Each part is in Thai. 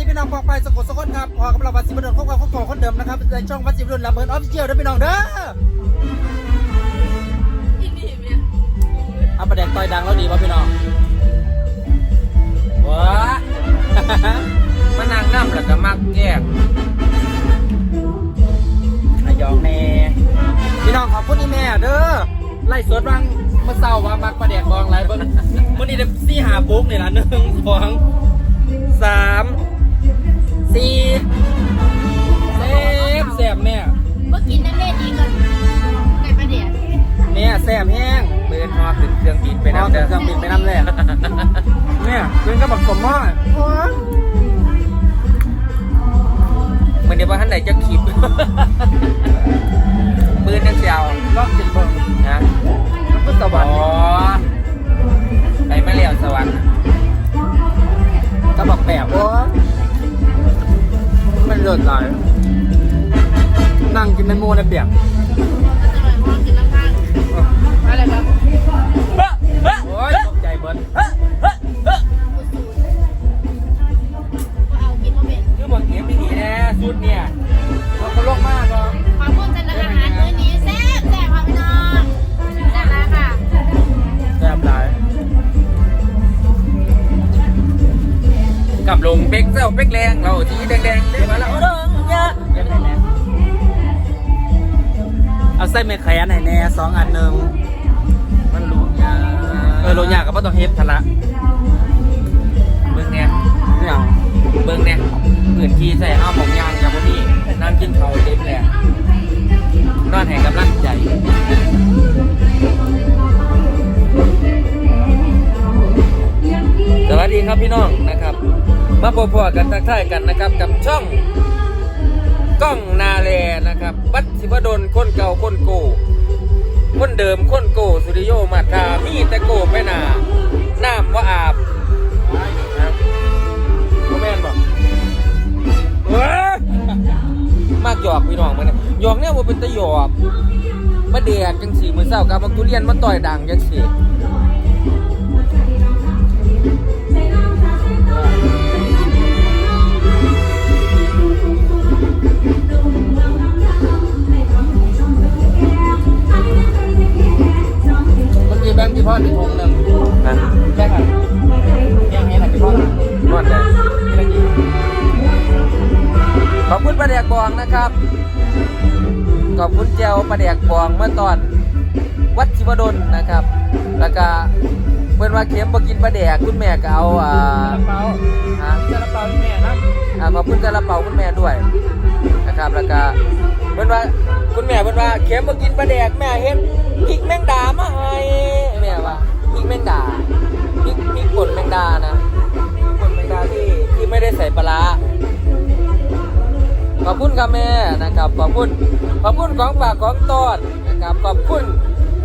ดีพี่น้องปองไปสกุลสกุลครับพอกับเราวัดสิบดลข้อความข้อของคนเดิมนะครับในช่องวัดสิบดลลำเบิร์นออฟฟิเชียลด้วยพี่น้องเด้ออีกนี่เนี่ยเอาประเด็นต่อยดังแล้วดีป่ะพี่น้องว้ามานั่งน้ำแล้วก็มักแยกอายองแน่พี่น้องขอบคุณอีแม่เด้อไล่สดบ้างเมื่อเช้าว่ามักประเด็นบองไรเบิ้งมื่อนี้เดี๋ยวสี่หาปุ๊กนี่ละหนึ่งสองสาม สี่เซฟแซบแม่เมื่อกินนั่นเล่ดีกันไก่ประเดี๋ยวแม่แซบแห้งเบินฮอขึ้นเครื่องบินไปไปน้ำน้ำเดืเด้อดเครื่องบินไปน้ำแรกเนี่ยเป็นกระบอกสมมอดมันเดี๋ยวว่าท่านไหนจะขีบปืนนักเสียวลอกจิตเบิ่งนะมันก็สวรรอ๋อค์ไปมาเลี้ยวสวรรค์กระบอกแบบโอ้ มันเลิศหลาย นั่งกินเป็นโมในเปียก เอาไส้เมฆแขนให้แน่สองอันหนึ่งมันหลุดยาเออโรยากกับว่าต้องเฮ็ดทะละเบิ่งเนี่ยเนี่ยเบิ่งเนี่ยอื่นขี่ใส่ห้าหมองยางจากพวกนี้นั่งกินเขาวเต็มแหละนอนแห่งกำลังใจสวัสดีครับพี่น้องนะครับ มาพบๆกันทักทายกันนะครับกับช่อง กล้องนาแลนะครับวัดศิวดลคนเก่าคนโกคนเดิมคนโกสุริโยมาทามีแต่โกไปหนาน้ำว่าอาบครับแม่นบอกเว้มากหยอกพี่น้องมันเนี่ยหยอกเนี่ยว่าเป็นตะหยอกมาเดียกจังสีมือเศร้ากับมักทุเรียนมาต่อยดังจังสี บงค์พี่พ่อหนึ่งทงหนึ่งนะแค่ไหนแค่ไหนไหนพี่พ่อนวดเลยเมื่อกี้ขอบคุณประเดียกบองนะครับ ขอบคุณเจลประเดียกบองเมื่อตอนวัดชิวดลนะครับ แล้วก็เพื่อนว่าเข็มบ่กินประเดียกคุณแม่ก็เอาอ่าซาลาเปาฮะซาลาเปาที่แม่นะอ่าขอบคุณกระเป๋าคุณแม่ด้วยนะครับ แล้วก็เพื่อนว่าคุณแม่เพื่อนว่าเข็มบ่กินประเดียกแม่เห็น พริกแมงดามาให้แม่ว่าพริกแมงดาพริกพริกป่นแมงดานะพริกป่นแมงดาที่ที่ไม่ได้ใส่ปลาร้าขอบคุณครับแม่นะครับขอบคุณขอบคุณของฝากของตอนนะครับขอบคุณ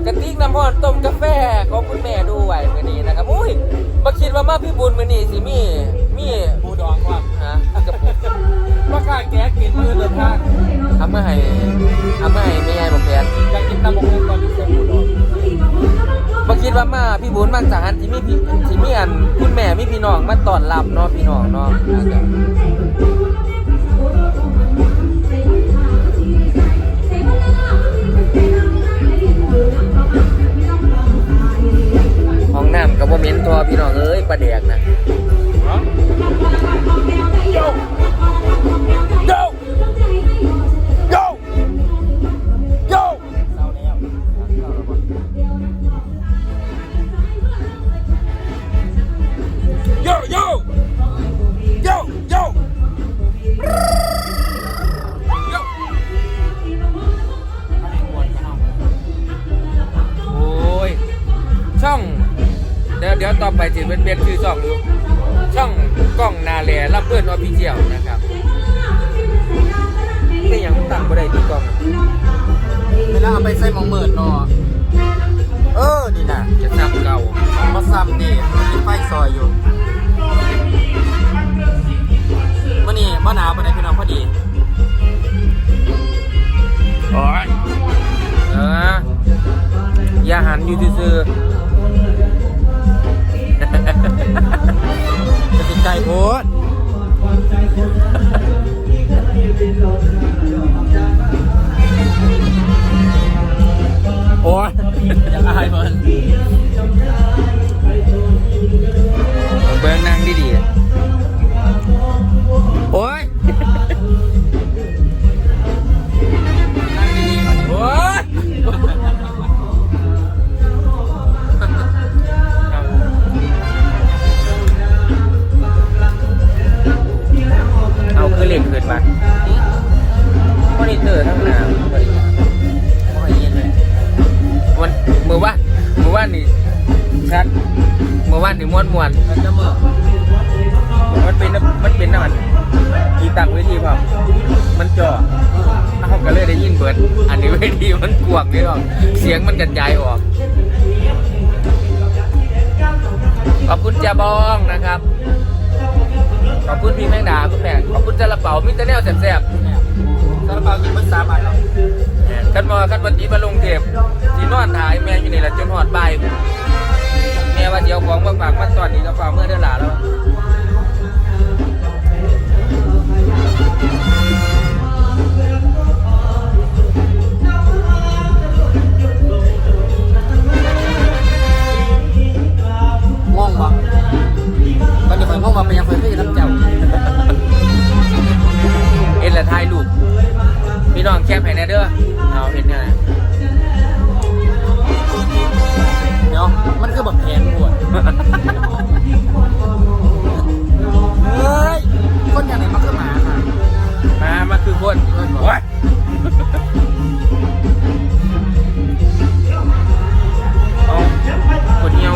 กระติกน้ำร้อนต้มกาแฟของคุณแม่ด้วยมื้อนี้นะครับอุ้ยบ่คิดว่ามาพี่บุญมื้อนี้สิมีมีปูดองว่าฮะกระปุกว่ากล้าแก้กินมือเดินทางทำมาให้ทำมาให้แม่บอกแฟนอยากกินตำบกหุ่งก่อนที่จะปูดองบ่คิดว่ามาพี่บุญมาจากอันที่มีพี่ที่มีอันคุณแม่มีพี่น้องมาต้อนรับเนาะพี่น้องเนาะ น้องเอ้ยประแดกนะ เหมิดเนาะเออ นี่นะจะซ้ำเก่ามาซ้ำดิมีไฟซอยอยู่มื่อนี้มื่อหนาวปานใดพี่น้องพอดีโอ้ยเอออย่าหันอยู่ซื่อจะติดไก่โพด วทีเปล่ามันจ่อเขาก็เลยได้ยินเบิด อันนี้เวทีมันกวางนี่หรอกเสียงมันกระจายออก ขอบคุณจ่าบองนะครับ ขอบคุณพี่แมงดาคุณแม่ขอบคุณจ่าละเป๋ามิตรแนวแซ่บๆซาลาเปากินมันสามอันหรอกันมากันวันนี้มาลงเทปที่นอนถ่ายแม่อยู่นี่แหละจนหอดบ่ พี่น้องแคปให้แน่เด้อเอาเห็นไงเดี๋ยวมันคือแบบแพงปวดเฮ้ย คนอย่างไหนมันคือหมาค่ะมามาคือคนโอ้ยเอาคนเหี่ยว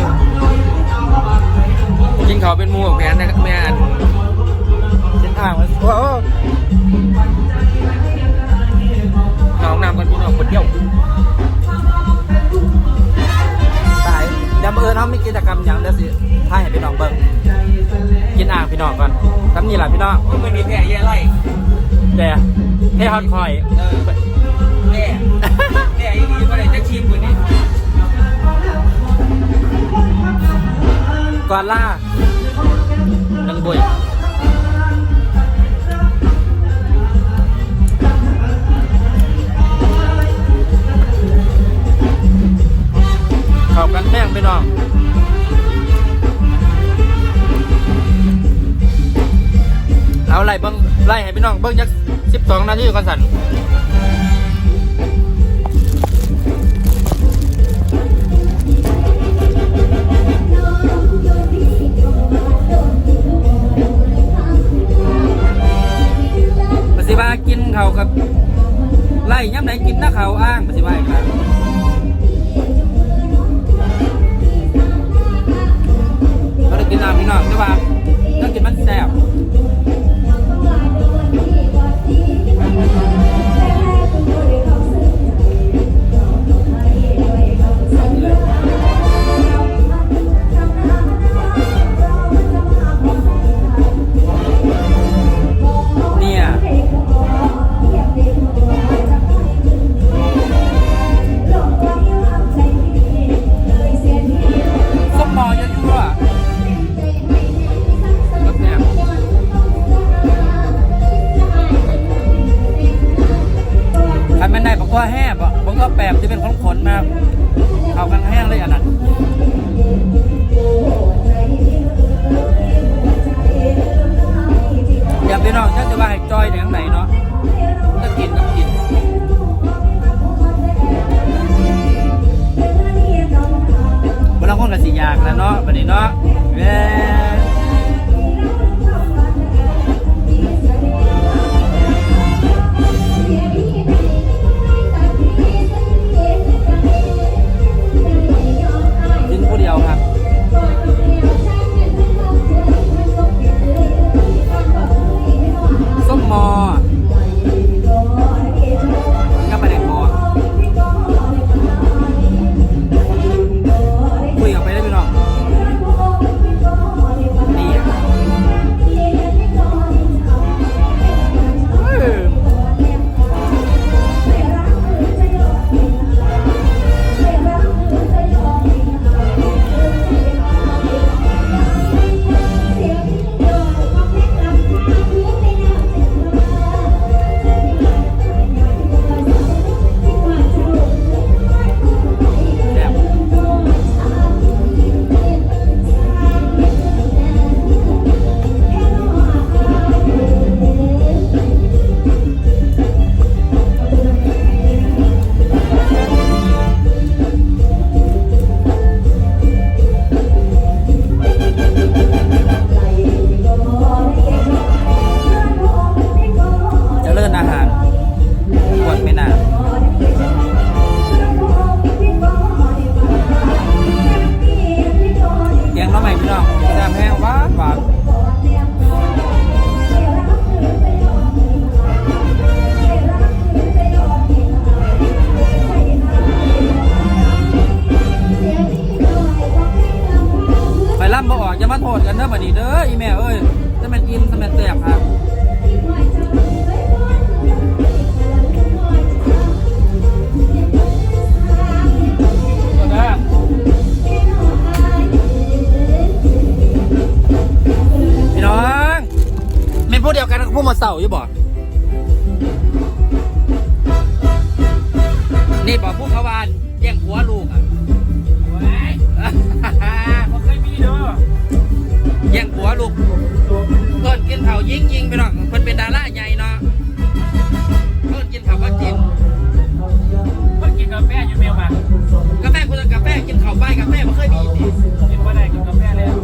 กินเขาวเป็นหมูกับแพนนะครับ นี่แหละพี่น้องมึงไม่มีแผลแย่ไรแต่เฮ้ฮอตคอย เออ ไล่เบิ้งไล่ให้พี่น้องเบิ้งยักสิบสองนาทีก่อนสันปฏิบัติกินเขาวกับไล่ย้ำไหนกินนะเขาอ้างปฏิบัติครับเราได้กินน้ำพี่น้องใช่ปะต้องกินมันแซ่บ ขนๆมาเข้ากันแห้งเลยอันนั้นอย่าไปนองชักจะว่าให้จอยอย่างไหนเนาะก็กินก็กินบางคนก็สิอยากแล้วเนาะวันนี้เนาะเว้ ด้ออีแม่เอ้ยจะเป็นอิ่มจะเป็นแสบครับพี่น้องไม่พูดเดียวกันกับพวกมาเสาอยู่บ่นี่บอกพวกเขาวานแย่งหัวลู แย่งผัวลูกเพิ่นกินข้าวยิงยิงไปหน่อยเพิ่นเป็นดาราใหญ่เนาะเพิ่นกินข้าวว่าจินเพิ่งกินกาแฟอยู่เมียมากาแฟคุณกาแฟกินข้าวไปกาแฟบ่เคยมีสิกินว่าได้กินกาแฟแล้ว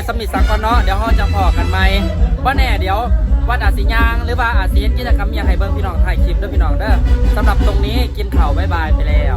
ว้สมิทสังก่อนเนาะเดี๋ยวเราจะพอกันไหมว่าแน่เดี๋ยววัดอาจสิยางหรือว่าอาจสิเฮ็ดกิจกรรมอย่างให้เบิ่งพี่น้องถ่ายคลิปด้วยพี่น้องเด้อสำหรับตรงนี้กินข้าวบายบายไปแล้ว